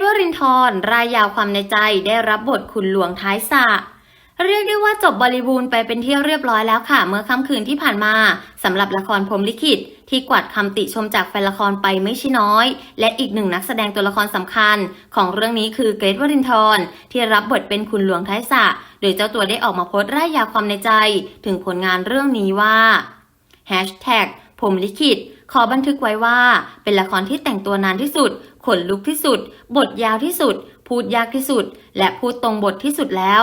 ทวรินทร์รายยาวความในใจได้รับบทคุณหลวงท้ายสระเรียกได้ว่าจบบริบูรณ์ไปเป็นที่เรียบร้อยแล้วค่ะ เมื่อค่ำคืนที่ผ่านมาสำหรับละครพรมลิขิต ที่กวาดคำติชมจากแฟนละครไปไม่ใช่น้อย และอีกหนึ่งนักแสดงตัวละครสำคัญ ของเรื่องนี้คือเกรทวรินทร์ที่รับบทเป็นคุณหลวงท้ายสระโดยเจ้าตัวได้ออกมาโพสต์ร่ายยาวความในใจ ถึงผลงานเรื่องนี้ว่า Hashtag ผมลิขิตขอบันทึกไว้ว่า เป็นละครที่แต่งตัวนานที่สุด ขนลุกที่สุด บทยาวที่สุด พูดยากที่สุด และพูดตรงบทที่สุดแล้ว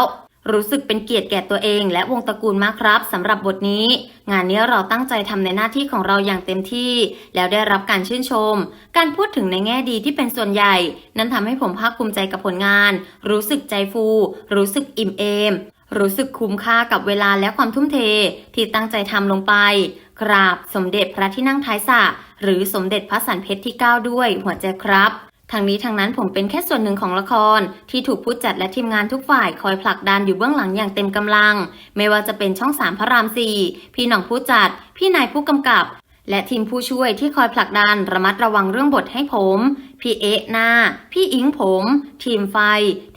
รู้สึกเป็นเกียรติแก่ตัวเอง และวงตระกูลมากครับสำหรับบทนี้ งานนี้เราตั้งใจทำในหน้าที่ของเราอย่างเต็มที่ แล้วได้รับการชื่นชม การพูดถึงในแง่ดีที่เป็นส่วนใหญ่ นั้นทำให้ผมภาคภูมิใจกับผลงาน รู้สึกใจฟู รู้สึกอิ่มเอมรู้สึกคุ้มค่ากับเวลาและความทุ่มเทที่ตั้งใจทำลงไป กราบสมเด็จพระที่นั่งท้ายสระ หรือสมเด็จพระสันเพชรที่ 9 ด้วยหัวใจครับทางนี้ทางนั้นผมเป็นแค่ส่วนหนึ่งของละคร ที่ถูกผู้จัดและทีมงานทุกฝ่ายคอยผลักดันอยู่เบื้องหลังอย่างเต็มกำลัง ไม่ว่าจะเป็นช่องสามพระรามสี่พี่หน่องผู้จัด พี่นายผู้กำกับ และทีมผู้ช่วยที่คอยผลักดันระมัดระวังเรื่องบทให้ผม พี่เอ๊ะหน้าพี่อิงผม ทีมไฟ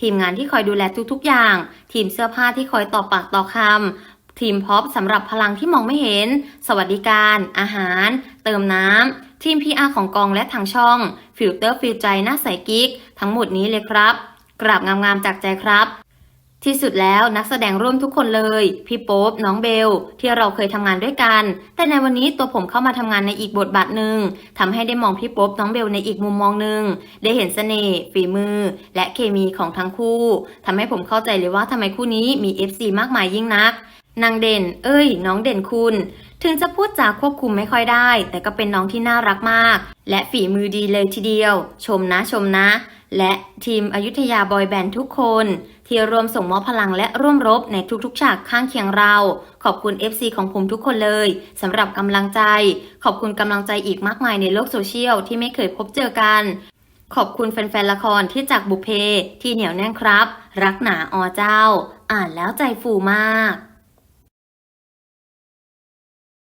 ทีมงานที่คอยดูแลทุกๆอย่าง ทีมเสื้อผ้าที่คอยต่อปากต่อคำ ทีมพ็อปสำหรับพลังที่มองไม่เห็น สวัสดิการ อาหาร เติมน้ำ ทีม PR ของกองและทางช่อง ฟิลเตอร์ฟิลใจหน้าใสกิ๊ก ทั้งหมดนี้เลยครับ กราบงามๆจากใจครับ ที่สุดแล้วนักแสดงร่วมทุกคนเลย พี่โป๊ปน้องเบล ที่เราเคยทำงานด้วยกัน แต่ในวันนี้ตัวผมเข้ามาทำงานในอีกบทบาทหนึ่งทำให้ได้มองพี่โป๊ปน้องเบลในอีกมุมมองหนึ่งได้เห็นเสน่ห์ฝีมือ และเคมีของทั้งคู่ทำให้ผมเข้าใจเลยว่าทำไมคู่นี้มี FC มากมายยิ่งนัก นางเด่น เอ้ย น้องเด่นคุณ ถึงจะพูดจาควบคุมไม่ค่อยได้ แต่ก็เป็นน้องที่น่ารักมาก และฝีมือดีเลยทีเดียว ชมนะชมนะ และทีมอยุธยาบอยแบนด์ทุกคน ที่รวมส่งมอบพลังและร่วมรบในทุกๆ ฉากข้างเคียงเรา ขอบคุณ FC ของผมทุกคนเลยสำหรับกำลังใจ ขอบคุณกำลังใจอีกมากมายในโลกโซเชียลที่ไม่เคยพบเจอกัน ขอบคุณแฟนๆละครที่จากบุเพที่เหนียวแน่นครับ รักหนาอเจ้า อ่านแล้วใจฟูมาก